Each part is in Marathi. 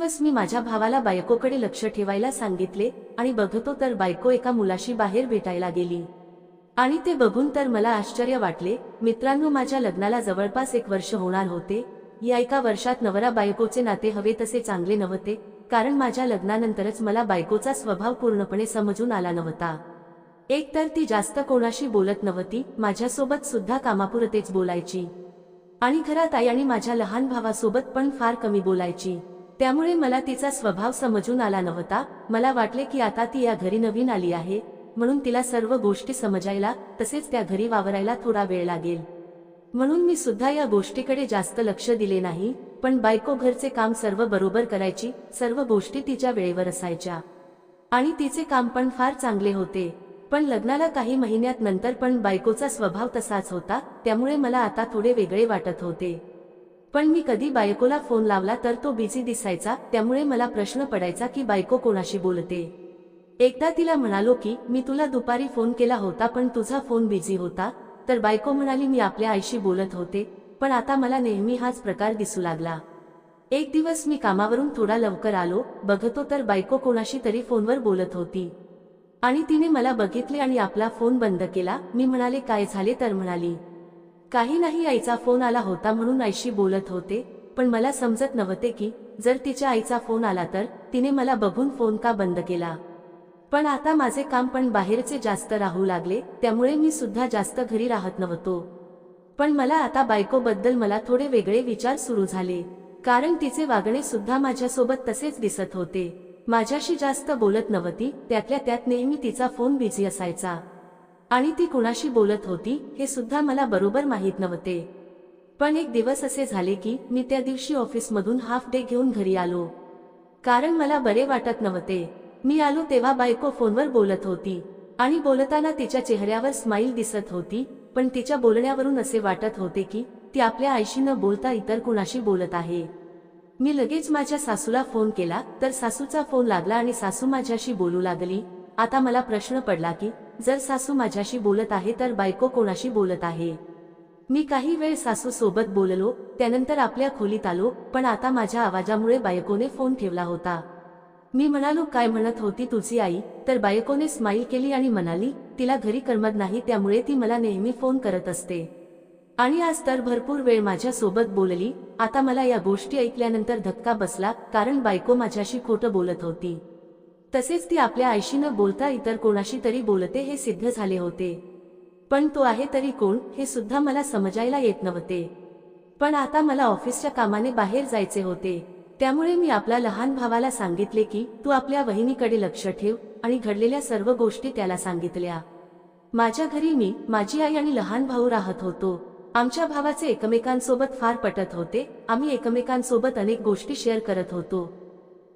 दिवस मी माझ्या भावाला बायकोकडे लक्ष ठेवायला सांगितले आणि बघतो तर बायको एका मुलाशी बाहेर भेटायला गेली. आणि ते बघून तर मला आश्चर्य वाटले मित्रांनो माझ्या लग्नाला जवळपास एक वर्ष होणार होते. या एका वर्षात नवरा बायकोचे नाते हवे तसे चांगले नव्हते कारण माझ्या लग्नानंतरच मला बायकोचा स्वभाव पूर्णपणे समजून आला नव्हता. एक तर ती जास्त कोणाशी बोलत नव्हती माझ्यासोबत सुद्धा कामापुरतेच बोलायची. आणि घरात आई आणि माझ्या लहान भावासोबत पण फार कमी बोलायची. त्यामुळे मला तिचा स्वभाव समजून आला नव्हता. मला वाटले की आता ती या घरी नवीन आली आहे म्हणून तिला सर्व गोष्टी समजायला तसेच त्या घरी वावरायला थोडा वेळ लागेल. म्हणून मी सुद्धा या गोष्टीकडे जास्त लक्ष दिले नाही पण बायको घरचे काम सर्व बरोबर करायची सर्व गोष्टी तिच्या वेळेवर असायच्या. आणि तिचे काम पण फार चांगले होते. पण लग्नाला काही महिन्यात नंतर पण बायकोचा स्वभाव तसाच होता त्यामुळे मला आता थोडे वेगळे वाटत होते. पण मी कधी बायकोला फोन लावला तर तो बिझी दिसायचा त्यामुळे मला प्रश्न पडायचा की बायको कोणाशी बोलते? एकदा तिला म्हणालो की मी तुला दुपारी फोन केला होता पण तुझा फोन बिझी होता. तर बायको म्हणाली मी आपल्या आईशी बोलत होते पण आता मला नेहमी हाच प्रकार दिसू लागला. एक दिवस मी कामावरून थोडा लवकर आलो बघतो तर बायको कोणाशी तरी फोनवर बोलत होती. आणि तिने मला बघितले आणि आपला फोन बंद केला. मी म्हणाले काय झाले? तर म्हणाली काही नाही आईचा फोन आला होता म्हणून आईशी बोलत होते पण मला समजत नव्हते की जर तिच्या आईचा फोन आला तर तिने मला बघून फोन का बंद केला. पण आता माझे काम पण बाहेरचे जास्त राहू लागले त्यामुळे मी सुद्धा जास्त घरी राहत नव्हतो. पण मला आता बायकोबद्दल मला थोडे वेगळे विचार सुरू झाले. कारण तिचे वागणे सुद्धा माझ्यासोबत तसेच दिसत होते. माझ्याशी जास्त बोलत नव्हती त्यातल्या त्यात नेहमी तिचा फोन बिझी असायचा. आणि ती कुणाशी बोलत होती हे सुद्धा मला बरोबर माहीत नव्हते. पण एक दिवस असे झाले की मी त्या दिवशी ऑफिसमधून हाफ डे घेऊन घरी आलो. कारण मला बरे वाटत नव्हते. मी आलो तेव्हा बायको फोनवर बोलत होती. आणि बोलताना तिच्या चेहऱ्यावर स्माईल दिसत होती पण तिच्या बोलण्यावरून असे वाटत होते की ती आपल्या आईशी न बोलता इतर कुणाशी बोलत आहे. मी लगेच माझ्या सासूला फोन केला तर सासूचा फोन लागला आणि सासू माझ्याशी बोलू लागली. आता मला प्रश्न पडला की जर सासू माझ्याशी बोलत आहे तर बायको कोणाशी बोलत आहे? मी काही वेळ सासू सोबत बोललो त्यानंतर आपल्या खोलीत आलो पण आता माझ्या आवाजामुळे बायकोने फोन ठेवला होता. मी म्हणालो काय म्हणत होती तुझी आई? तर बायकोने स्माईल केली आणि म्हणाली तिला घरी करमत नाही त्यामुळे ती मला नेहमी फोन करत असते. आणि आज तर भरपूर वेळ माझ्यासोबत बोलली आता मला या गोष्टी ऐकल्यानंतर धक्का बसला कारण बायको माझ्याशी खोटं बोलत होती. तसेच ती आपल्या आईशी न बोलता इतर कोणाशी तरी बोलते हे सिद्ध झाले होते. पण तो आहे तरी कोण हे सुद्धा मला समजायला येत नव्हते. पण आता मला ऑफिसच्या कामाने बाहेर जायचे होते. त्यामुळे मी आपल्या लहान भावाला सांगितले की तू आपल्या वहिनीकडे लक्ष ठेव आणि घडलेल्या सर्व गोष्टी त्याला सांगितल्या. माझ्या घरी मी माझी आई आणि लहान भाऊ राहत होतो. आमच्या भावाचे एकमेकांसोबत फार पटत होते. आम्ही एकमेकांसोबत अनेक गोष्टी शेअर करत होतो.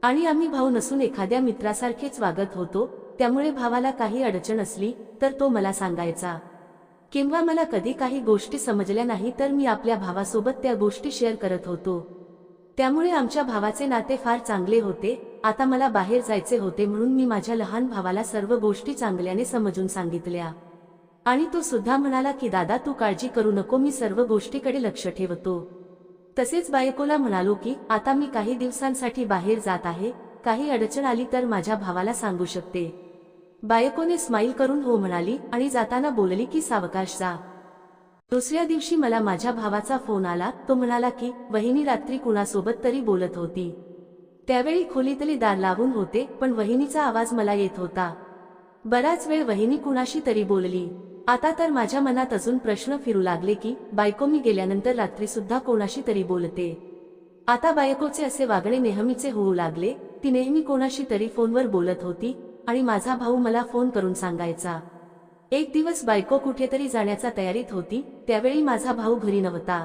आणि आम्ही भाऊ नसून एखाद्या मित्रासारखेच वागत होतो त्यामुळे भावाला काही अडचण असली तर तो मला सांगायचा. किंवा मला कधी काही गोष्टी समजल्या नाही तर मी आपल्या भावासोबत त्या गोष्टी शेअर करत होतो. त्यामुळे आमच्या भावाचे नाते फार चांगले होते आता मला बाहेर जायचे होते म्हणून मी माझ्या लहान भावाला सर्व गोष्टी चांगल्याने समजून सांगितल्या. आणि तो सुद्धा म्हणाला की दादा तू काळजी करू नको मी सर्व गोष्टीकडे लक्ष ठेवतो. तसेच बायकोला म्हणालो की आता मी काही दिवसांसाठी बाहेर जात आहे काही अडचण आली तर माझ्या भावाला सांगू शकते. बायकोने स्माईल करून हो म्हणाली आणि जाताना बोलली की सावकाश जा. दुसऱ्या दिवशी मला माझ्या भावाचा फोन आला तो म्हणाला की वहिनी रात्री कुणासोबत तरी बोलत होती. त्यावेळी खोलीतली दार लावून होते पण वहिनीचा आवाज मला येत होता. बराच वेळ वहिनी कुणाशी तरी बोलली. आता तर माझ्या मनात अजून प्रश्न फिरू लागले की बायको मी गेल्यानंतर रात्री सुद्धा कोणाशी तरी बोलते. आता बायकोचे असे वागणे नेहमीचे होऊ लागले ती नेहमी कोणाशी तरी फोनवर बोलत होती आणि माझा भाऊ मला फोन करून सांगायचा. एक दिवस बायको कुठेतरी जाण्याचा तयारीत होती त्यावेळी माझा भाऊ घरी नव्हता.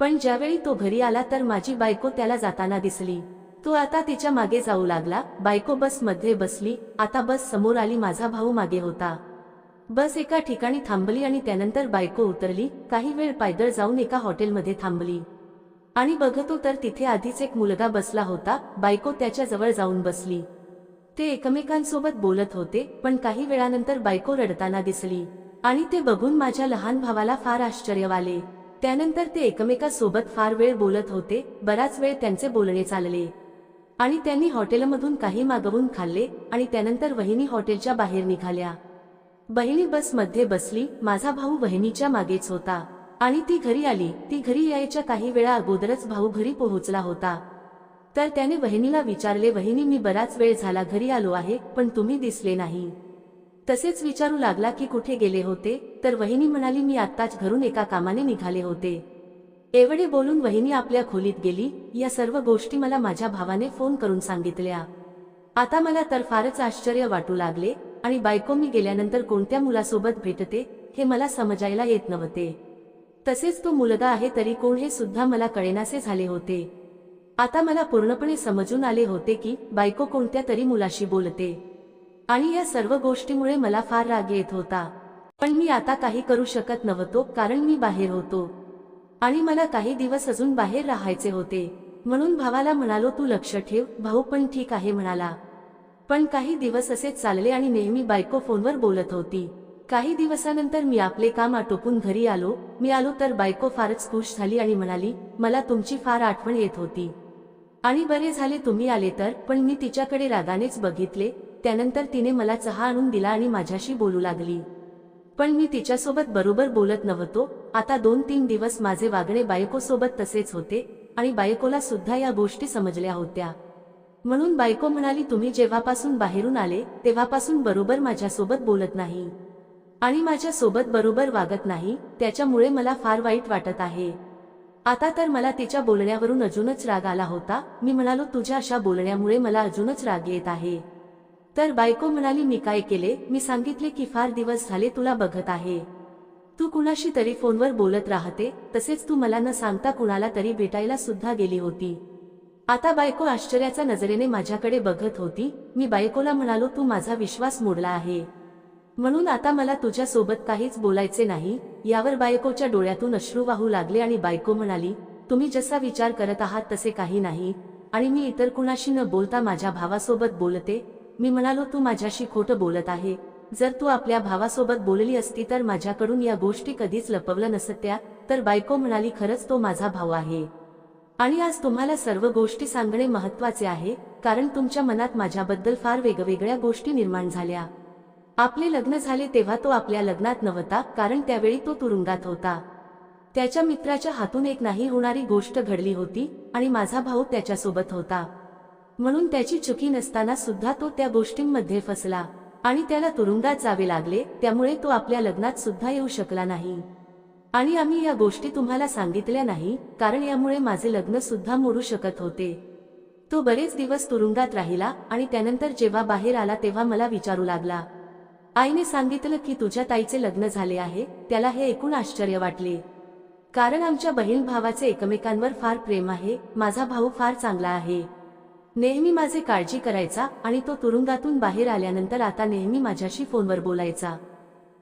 पण ज्यावेळी तो घरी आला तर माझी बायको त्याला जाताना दिसली. तो आता तिच्यामागे जाऊ लागला बायको बसमध्ये बसली आता बस समोर आली माझा भाऊ मागे होता. बस एका ठिकाणी थांबली आणि त्यानंतर बायको उतरली. काही वेळ पायदळ जाऊन एका हॉटेलमध्ये थांबली. आणि बघतो तर तिथे आधीच एक मुलगा बसला होता. बायको त्याच्याजवळ जाऊन बसली. ते एकमेकांसोबत बोलत होते पण काही वेळानंतर बायको रडताना दिसली. आणि ते बघून माझ्या लहान भावाला फार आश्चर्य वाले. त्यानंतर ते एकमेकासोबत फार वेळ बोलत होते बराच वेळ त्यांचे बोलणे चालले. आणि त्यांनी हॉटेलमधून काही मागवून खाल्ले आणि त्यानंतर वहिनी हॉटेलच्या बाहेर निघाल्या. बहिणी बसमध्ये बसली माझा भाऊ बहिणीच्या मागेच होता. आणि ती घरी आली ती घरी यायच्या काही वेळा अगोदरच भाऊ घरी पोहोचला होता. तर त्याने वहिनीला विचारले वहिनी मी बराच वेळ झाला घरी आलो आहे पण तुम्ही दिसले नाही. तसेच विचारू लागला की कुठे गेले होते तर वहिनी म्हणाली मी आत्ताच घरून एका कामाने निघाले होते. एवढे बोलून वहिनी आपल्या खोलीत गेली या सर्व गोष्टी मला माझ्या भावाने फोन करून सांगितल्या. आता मला तर फारच आश्चर्य वाटू लागले आणि बायको मी गेल्यानंतर कोणत्या मुलासोबत भेटते हे मला समजायला येत नव्हते. तसेच तो मुलगा आहे तरी कोण हे सुद्धा मला कळेनासे झाले होते. आता मला पूर्णपणे समजून आले होते की बायको कोणत्या तरी मुलाशी बोलते. आणि या सर्व गोष्टीमुळे मला फार राग येत होता. पण मी आता काही करू शकत नव्हतो कारण मी बाहेर होतो. आणि मला काही दिवस अजून बाहेर राहायचे होते. म्हणून भावाला म्हणालो तू लक्ष ठेव भाऊ पण ठीक आहे म्हणाला. पण काही दिवस असे चालले आणि नेहमी बायको फोनवर बोलत होती. काही दिवसानंतर मी आपले काम आटोपून घरी आलो. मी आलो तर बायको फारच खुश झाली आणि म्हणाली मला तुमची फार आठवण येत होती. आणि बरे झाले तुम्ही आले तर पण मी तिच्याकडे रागानेच बघितले. त्यानंतर तिने मला चहा आणून दिला आणि माझ्याशी बोलू लागली. पण मी तिच्यासोबत बरोबर बोलत नव्हतो. आता दोन तीन दिवस माझे वागणे बायकोसोबत तसेच होते आणि बायकोला सुद्धा या गोष्टी समजल्या होत्या. म्हणून बायको म्हणाली तुम्ही जेव्हापासून बाहेरून आले तेव्हापासून बरोबर माझ्यासोबत बोलत नाही. आणि माझ्यासोबत बरोबर वागत नाही त्याच्यामुळे मला फार वाईट वाटत आहे. आता तर मला तिच्या बोलण्यावरून अजूनच राग आला होता. मी म्हणालो तुझ्या अशा बोलण्यामुळे मला अजूनच राग येत आहे. तर बायको म्हणाली मी काय केले? मी सांगितले की फार दिवस झाले तुला बघत आहे. तू कुणाशी तरी फोनवर बोलत राहते. तसेच तू मला न सांगता कुणाला तरी भेटायला सुद्धा गेली होती. आता बायको आश्चर्याच्या नजरेने माझ्याकडे बघत होती. मी बायकोला म्हणालो तू माझा विश्वास मोडला आहे. म्हणून आता मला तुझ्या सोबत काहीच बोलायचे नाही. यावर बायकोच्या डोळ्यातून अश्रू वाहू लागले आणि बायको म्हणाली तुम्ही जसा विचार करत आहात तसे काही नाही. आणि मी इतर कुणाशी न बोलता माझ्या भावासोबत बोलते. मी म्हणालो तू माझ्याशी खोटं बोलत आहे. जर तू आपल्या भावासोबत बोलली असती तर माझ्याकडून या गोष्टी कधीच लपवल्या नसत्या. तर बायको म्हणाली खरंच तो माझा भाऊ आहे. आणि आज तुम्हाला सर्व गोष्टी सांगणे महत्त्वाचे आहे कारण तुमच्या मनात माझ्याबद्दल फार वेगवेगळ्या गोष्टी निर्माण झाल्या. आपले लग्न झाले तेव्हा तो आपल्या लग्नात नव्हता कारण त्यावेळी तो तुरुंगात होता. त्याच्या मित्राच्या हातून एक नाही होणारी गोष्ट घडली होती आणि माझा भाऊ त्याच्यासोबत होता. म्हणून त्याची चुकी नसताना सुद्धा तो त्या गोष्टींमध्ये फसला. आणि त्याला तुरुंगात जावे लागले त्यामुळे तो आपल्या लग्नात सुद्धा येऊ शकला नाही. आणि आम्ही या गोष्टी तुम्हाला सांगितल्या नाही कारण यामुळे माझे लग्न सुद्धा मोडू शकत होते. तो बरेच दिवस तुरुंगात राहिला आणि त्यानंतर जेव्हा बाहेर आला तेव्हा मला विचारू लागला. आईने सांगितलं की तुझ्या ताईचे लग्न झाले आहे त्याला हे ऐकून आश्चर्य वाटले. कारण आमच्या बहीण भावाचे एकमेकांवर फार प्रेम आहे माझा भाऊ फार चांगला आहे. नेहमी माझे काळजी करायचा आणि तो तुरुंगातून बाहेर आल्यानंतर आता नेहमी माझ्याशी फोनवर बोलायचा.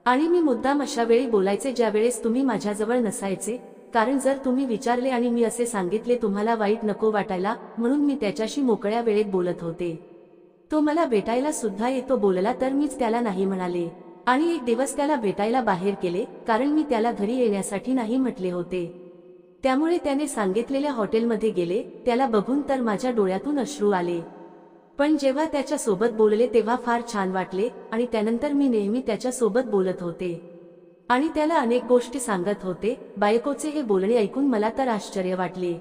आणि मी मुद्दाम अशा वेळी बोलायचे ज्या वेळेस तुम्ही माझ्याजवळ नसायचे कारण जर तुम्ही विचारले आणि मी असे सांगितले तुम्हाला वाईट नको वाटायला म्हणून मी त्याच्याशी मोकळ्या वेळेत बोलत होते. तो मला भेटायला सुद्धा येतो बोलला तर मीच त्याला नाही म्हणाले. आणि एक दिवस त्याला भेटायला बाहेर केले कारण मी त्याला घरी येण्यासाठी नाही म्हटले होते. त्यामुळे त्याने सांगितलेल्या हॉटेलमध्ये गेले त्याला बघून तर माझ्या डोळ्यातून अश्रू आले. पण जेव्हा त्याच्या सोबत बोलले तेव्हा फार छान वाटले आणि त्यानंतर मी नेहमी त्याच्या सोबत बोलत होते. आणि त्याला अनेक गोष्टी सांगत होते. बायकोचे हे बोलणे ऐकून मला तर आश्चर्य वाटले.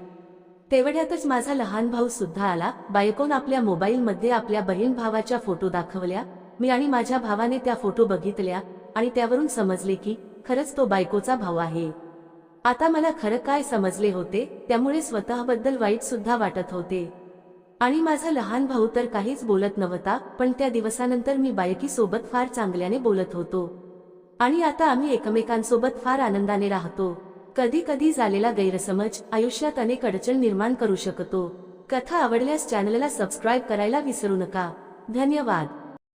तेवढ्यातच माझा लहान भाऊ सुद्धा आला. बायकोन आपल्या मोबाईलमध्ये आपल्या बहीण भावाच्या फोटो दाखवल्या. मी आणि माझ्या भावाने त्या फोटो बघितल्या आणि त्यावरून समजले की खरंच तो बायकोचा भाऊ आहे. आता मला खरं काय समजले होते? त्यामुळे स्वतःबद्दल वाईट सुद्धा वाटत होते. आणि माझा लहान भाऊ तर काहीच बोलत नव्हता पण त्या दिवसानंतर मी बायकी सोबत फार चांगल्याने बोलत होतो. आणि आता आम्ही एकमेकांसोबत फार आनंदाने राहतो. कधी कधी झालेला गैरसमज आयुष्यात अनेक अडचण निर्माण करू शकतो. कथा आवडल्यास चॅनलला सबस्क्राईब करायला विसरू नका. धन्यवाद.